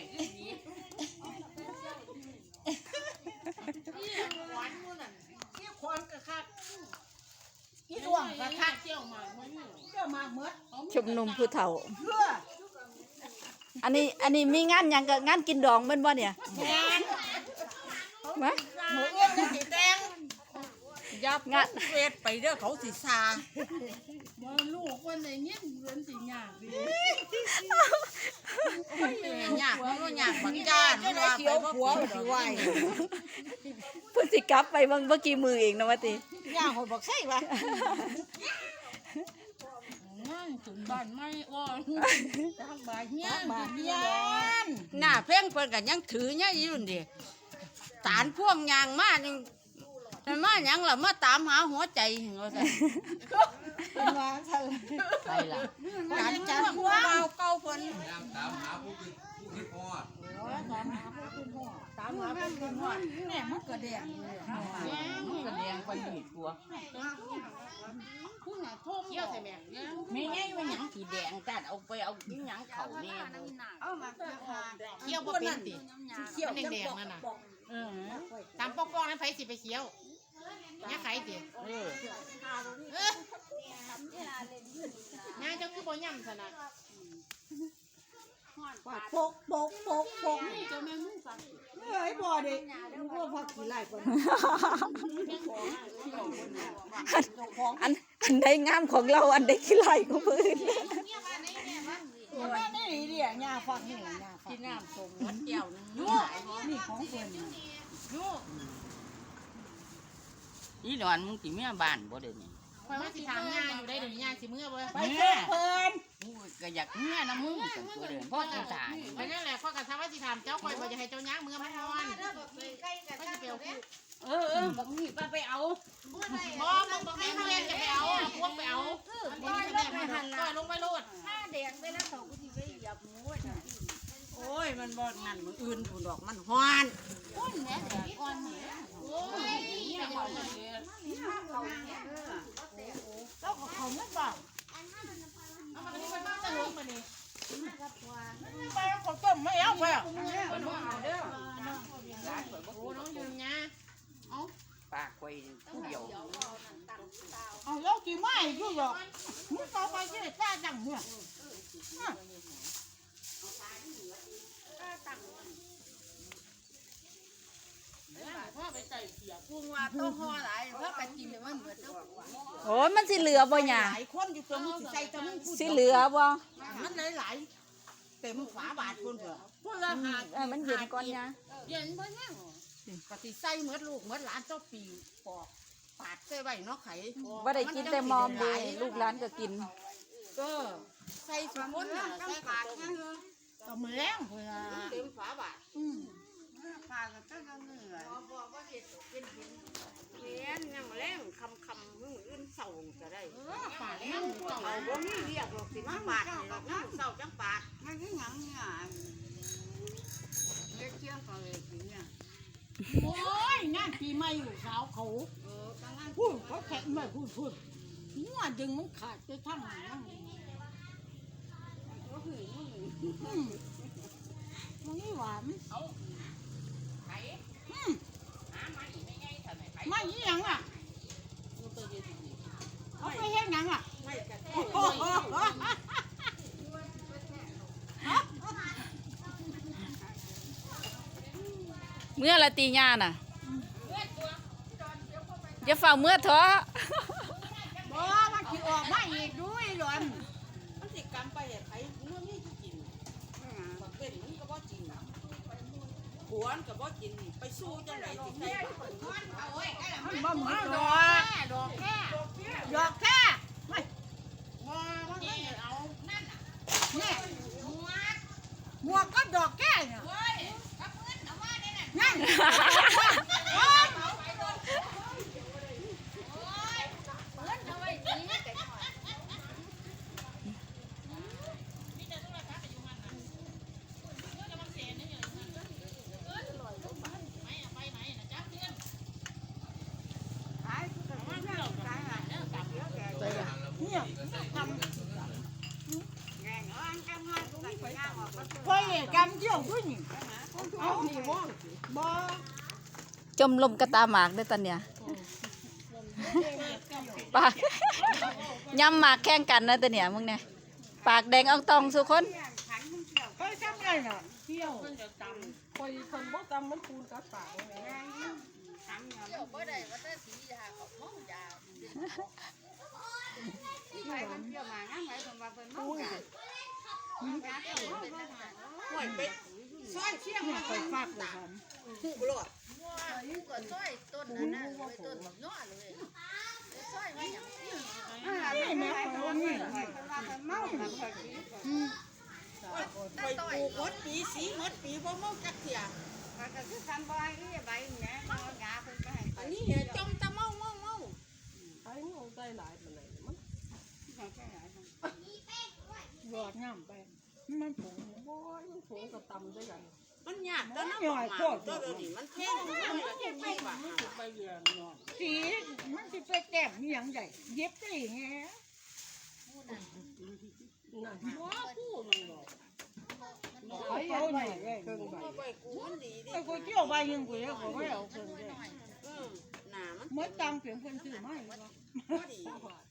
กอีหลีหวานมื้อนั้นที่ควานกระคักอีดวงกระทะเจียวหมากมันนี่เจ้ามาเมื่อชุมนุมผู้เฒ่าเพื่ออันนี้อันนี้มีงานหยังก็งานกินดองแม่นบ่เนี่ยแมนมาหมูเอื้อน จะสีแดงยับงานเวทไปเด้อเขาสิซาบ่ลูกคนไหนเงี้ยเหมือนสิยากดียากมันก็ยากบักจ้านมันว่าไปบ่ผัวมันสิไหวเพิ่นสิกลับไปเบิ่งเมื่อกี้มือเองนะว่าติย่างหอยบอกใช่ปะงานถึงบ้านไม่อ้อนทางบ้านเงี้ยบาดยานหน้าเพ่งเพิ่นก็ยังถือเนี่ยอยู่นี่สารพ่วงยางมานี่ มันมาหยังล่ะมาตามหาหัวใจว่าซั่นเป็นว่าใช่ไปล่ะกาการรจัจัดดพพววงกเก่าเพิ่นตามหาผู้คิดผู้คิดฮอดตามมาเป็นคนว่าแม่มันกระเดียงเลยมันก็แดงไปหีดตัวผู้หน้าท่มเกี่ยวใส่แม่เนี่ยมีไงว่าหยังสีแดงจัดเอาไปเอาหยังเขาแน่บ่เกี่ยวบ่เป็นติเขี้ยวแดงๆนั่นน่ะตามปอกๆนั้นไผสิไปเคี้ยว เนี่ยไข่ติเออเออย่าเจ้าคือบ่ย่ำซะนะปาดโปกโปกโปกโปกนี่เจ้าแม่มึงฟังเอ้ยบ่เด็กมึงก็พักกี่ไร่ก่อนอันอันใดงามของเราอันใดขี้ไหลของผู้อื่นแม่นี่เดียยาฟักนี่ยาฟัที่กน้ำส้มหมดแก้วหนึงยูนี่ของเพิ่นลู กอีดอนมึงสิเมียบ้านบ่เด้นี่ข่อยว่าสิถามย่าอยู่ได้เดี๋ยวนี้ย่าสิเมื่อบ่ไปเจอเพิ่นมึงก็อยากเมียนะมึงกันตัวเดินพ่อจะตายไปนั่นแหละข้อยก็ถามว่าสิถามเจ้าข่อยบ่จะให้เจ้าย่างเมื่อมันนอนก็สิไปเอาคู่เออเออบักนี่ป้าไปเอาบ่มึงบ่แม่นเรียนจะไปเอาพวกไปเอาบ่มีแม่ไปหันล่ะลงไปโลดโอ้ยมั นบ่นั่นมึงอื่นผู้ดอกมันฮ้อนโอ้ยอย่าบอกเลยแล้วก็เขาไม่บอกเอามานี่มันมาจะลงมานี่ไปเขาต้มไม่เอาไปไปน้องเอาเด้อโอ้น้องยืนนะปากไว้ผู้เดียวเอาแล้วกี่ไม้อยู่หรอกมึงต่อไปที่กล้าจังเนี่ย พ่อไปใส่เสียพุงว่าต้องห่อหลายเพราะไปกินมันเหมือนเจ้าโอ้ยมันสิเหลือบ่หยาหลายคนอยู่ตัวมึงสิใส่ตัวมึงพูดสิเหลือบ่มันหลายๆเต็มฝาบาทคนเถอะพูดละหาเออมันเย็นก่อนหยาเย็นบ่ยังปฏิใส่เหมือนลูกเหมือนหลานเจ้าปีปอกปาดใส่ไว้เนาะไข่บ่ได้กินแต่มอมเด้ลูกหลานก็กินก็ใส่สุกคนน่ะใส่ปากนั่นเออ ก็มือแรงเพื่อเต็มฝาบาทอืมปากก็ต้องเหนื่อยบอกว่าเฮ็ดเป็นเห็นเห็นยังแรงคำคำมึงอื่นเศร้าก็ได้เออปาดแล้วเอาบ่มีเรียกหรอกสิมาปาดนี่หรอกน้ำเศร้าจังปาดมันก็หยังเนี่ยเล็กเที่ยงก็เลยกินเนี่ยโอ้ยงานปีใหม่อยู่สาวเขาเออตั้งนั้นพูดเขาแข็งไม่พูดพูดหัวดึงมันขาดไปทั้งนั้นก็หือมึงอื มมันไม่หวานไผอืมหามันไม่ไงทำไมไผไม่ยี่หยังอะเขาไปเฮ็ดหยังอะไม่กระแทโอ้กโหเมื่อละตีหยาน่ะอย่าเฝ้าเมื่อเถอะบ่มันสิออกมาอีกด้วยหลอนมันสิกรรมไปไผมันมีที่กินบักเป็นมันก็บ่กิน นก็บ่กินไปสู้จังไดสิได้มันบ่เหมือนดอกดอกแค่ดอกแค่ไม่ ว่ามันไม่เอานั่นน่ะ เนี่ยหมวกก็ดอกแค่เนี่ย เฮ้ยกับเพื่อนเอามาได้น่ะ นั่น เพื่อนเอาไว้ดีแต่หน่อยนี่จะต้องราคาไปอยู่มันน่ะเพื่อนกำลังเสียนี่อยู่นั่นเพื่อนลอยลงไปไม่อะไปไหนน่ะจับเพื่อน ขาย เอามาเพื่อนเราขายอะเด้อกลับเยอะแก เนี่ยท แงงอันกำงานตรงนี้ไป ไปกำเจียวด้วยนี่เอานี่บ่บ่จมลมกระตาหมากเด้วยตอนเนี้ยปากยำหมากแข่งกันนะตอนเนี้ยมึงเนี่ยปากแดงอองตองสุคนไปทำไงน่ะเที่ยวคอยคนบ่จำมันคูณกับปากเลยไป มันเที่ยวมาคนไหมผมว่าเพิ่นเมากันห่วยไปซอยเชียงเนี่ยมาไปฝากเลยครับหูบลอดนี่แม่คนนี้เมาแบบข่อยไปปลูกหมดปีสีหมดปีบ่เมาจักเที่ยก็คือคันบอยนี่ใบแหน่เอาหยาเพิ่นไปให้ไป อันนี้จมตะเมาเมาเมา ไอ้มึงใจหลายปานไหนมัน หยอดย่ำไปมันผง โอ้ยมันสูงกับต่ำด้วยกัน มันยากตอนนั้นมาตัวเดี๋ยวนี้มันแพงมันก็จะมีบาทไปเยือนเนาะสีมันสิไปแต้มนี่ยังใหญ่เย็บได้ไงนั่นว่าพูดมันหรอกไปเอาหน่อยเลยเครื่องใบเอาไปกูมันดีดิไอ้กูเที่ยวไปยังกูยังกูไม่เอาเพิ่นเลยอืมหนามันเมื่อตังเสียงเพิ่นซื้อมาอีกแล้วพอดีบาท